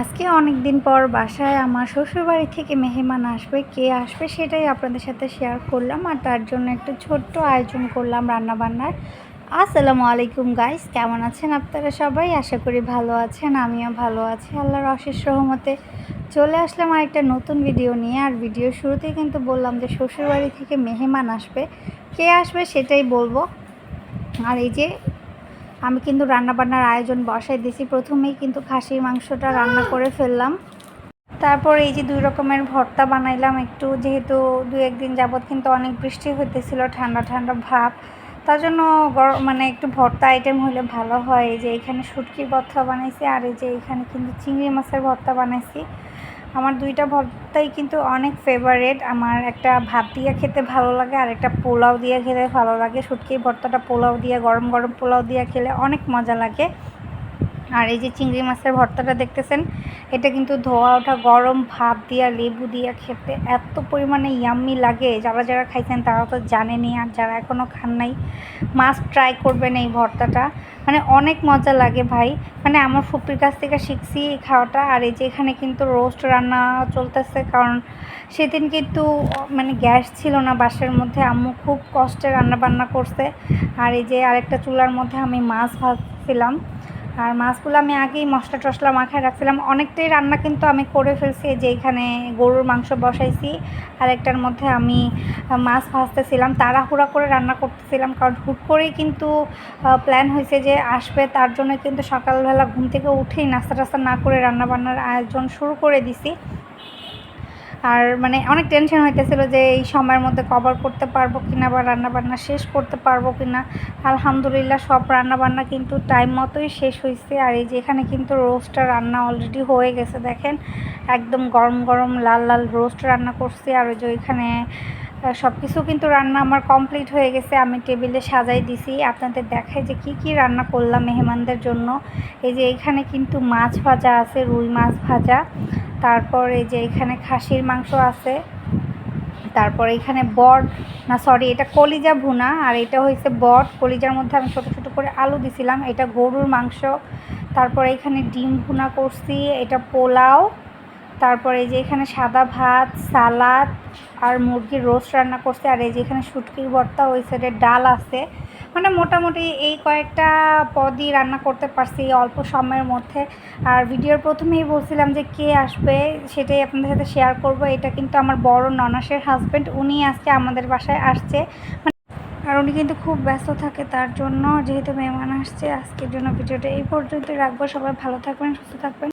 আজকে অনেক দিন পর বাসায় আমার শ্বশুরবাড়ি থেকে মেহমান আসবে, কে আসবে সেটাই আপনাদের সাথে শেয়ার করলাম আর তার জন্য একটু ছোট্ট আয়োজন করলাম রান্নাবান্নার। আসসালামু আলাইকুম গাইস কেমন আছেন আপনারা সবাই? আশা করি ভালো আছেন, আমিও ভালো আছি। আল্লাহর অশেষ রহমতে চলে আসলাম আর একটা নতুন ভিডিও নিয়ে। আর ভিডিও শুরুতেই কিন্তু বললাম যে শ্বশুরবাড়ি থেকে মেহমান আসবে, কে আসবে সেটাই বলব। আর এই যে আমি কিন্তু রান্নাবান্নার আয়োজন বসাই দিয়েছি। প্রথমেই কিন্তু খাসির মাংসটা রান্না করে ফেললাম। তারপর এই যে দুই রকমের ভর্তা বানাইলাম, একটু যেহেতু দু একদিন যাবৎ কিন্তু অনেক বৃষ্টি হইতেছিল, ঠান্ডা ঠান্ডা ভাব। তার জন্য মানে একটু ভর্তা আইটেম হলে ভালো হয়। এই যে এখানে শুটকির ভর্তা বানাইছি, আর এই যে এখানে কিন্তু চিংড়ি মাছের ভর্তা বানাইছি। আমার দুইটা ভর্তাই কিন্তু অনেক ফেভারেট আমার একটা ভাত দিয়ে খেতে ভালো লাগে, আর একটা পোলাও দিয়ে খেতে ভালো লাগে। শুটকির ভর্তাটা পোলাও দিয়ে, গরম গরম পোলাও দিয়ে খেলে অনেক মজা লাগে। আর এই যে চিংড়ি মাছের ভর্তাটা দেখতেছেন, এটা কিন্তু ধোয়া ওঠা গরম ভাত দিয়া, লেবু দিয়া খেতে এত পরিমাণে ইয়াম্মি লাগে। যারা যারা খাইছেন তারা তো জানেনি আর যারা এখনও খান নাই মাছ ট্রাই করবেন এই ভর্তাটা। মানে অনেক মজা লাগে ভাই। মানে আমার ফুপির কাছ থেকে শিখছি এই খাওয়াটা, আর এই যে এখানে কিন্তু রোস্ট রান্না চলতেছে, কারণ সেদিন কিন্তু মানে গ্যাস ছিল না বাসের মধ্যে, আম্মু খুব কষ্টে রান্না বান্না করছে। আর এই যে আরেকটা চুলার মধ্যে আমি মাছ ভাজছিলাম। আর মাছগুলো আমি আগেই মশলা টশলা মাখায় রাখছিলাম। অনেকটাই রান্না কিন্তু আমি করে ফেলছি যে এখানে গরুর মাংস বসাইছি। আর একটার মধ্যে আমি মাছ ভাজতেছিলাম, তাড়াহুড়া করে রান্না করতেছিলাম। কারণ হুট করেই কিন্তু প্ল্যান হয়েছে যে আসবে, তার জন্য কিন্তু সকালবেলা ঘুম থেকে উঠেই নাস্তা টাস্তা না করে রান্না বান্নার আয়োজন শুরু করে দিছি। আর মানে অনেক টেনশন হইতেছিল যে এই সময়ের মধ্যে কভার করতে পারব কিনা বা রান্নাবান্না শেষ করতে পারব কিনা। আলহামদুলিল্লাহ সব রান্নাবান্না কিন্তু টাইম মতোই শেষ হয়েছে আর এই যে এখানে কিন্তু রোস্টটা রান্না অলরেডি হয়ে গেছে, দেখেন। একদম গরম গরম লাল লাল রোস্ট রান্না করছি। আর ওই যে ওইখানে সব কিছু কিন্তু রান্না আমার কমপ্লিট হয়ে গেছে। আমি টেবিলে সাজাই দিছি। আপনাদের দেখায় যে কি কি রান্না করলাম মেহমানদের জন্য। এই যে এখানে কিন্তু মাছ ভাজা আছে, রুই মাছ ভাজা। তারপর এই যে এখানে খাসির মাংস আছে, তারপর এখানে বট, না সরি এটা কলিজা ভুনা, আর এটা হয়েছে বট। কলিজার মধ্যে আমি ছোটো ছোটো করে আলু দিছিলাম, এটা গরুর মাংস। তারপর এখানে ডিম ভুনা করছি, এটা পোলাও। তারপর এই যে এখানে সাদা ভাত, সালাদ, আর মুরগির রোস্ট রান্না করছে, আর এই যে এখানে শুটকির ভর্তা ওই সাইডে ডাল আছে। মানে মোটামুটি এই কয়েকটা পদই রান্না করতে পারছি অল্প সময়ের মধ্যে। আর ভিডিওর প্রথমেই বলছিলাম যে কে আসবে সেটাই আপনাদের সাথে শেয়ার করব। এটা কিন্তু আমার বড় ননাসের হাজব্যান্ড উনি আজকে আমাদের বাসায় আসছে। আর উনি কিন্তু খুব ব্যস্ত থাকে তার জন্য, যেহেতু মেহমান আসছে, আজকের জন্য ভিডিওটা এই পর্যন্ত রাখব। সবাই ভালো থাকবেন, সুস্থ থাকবেন।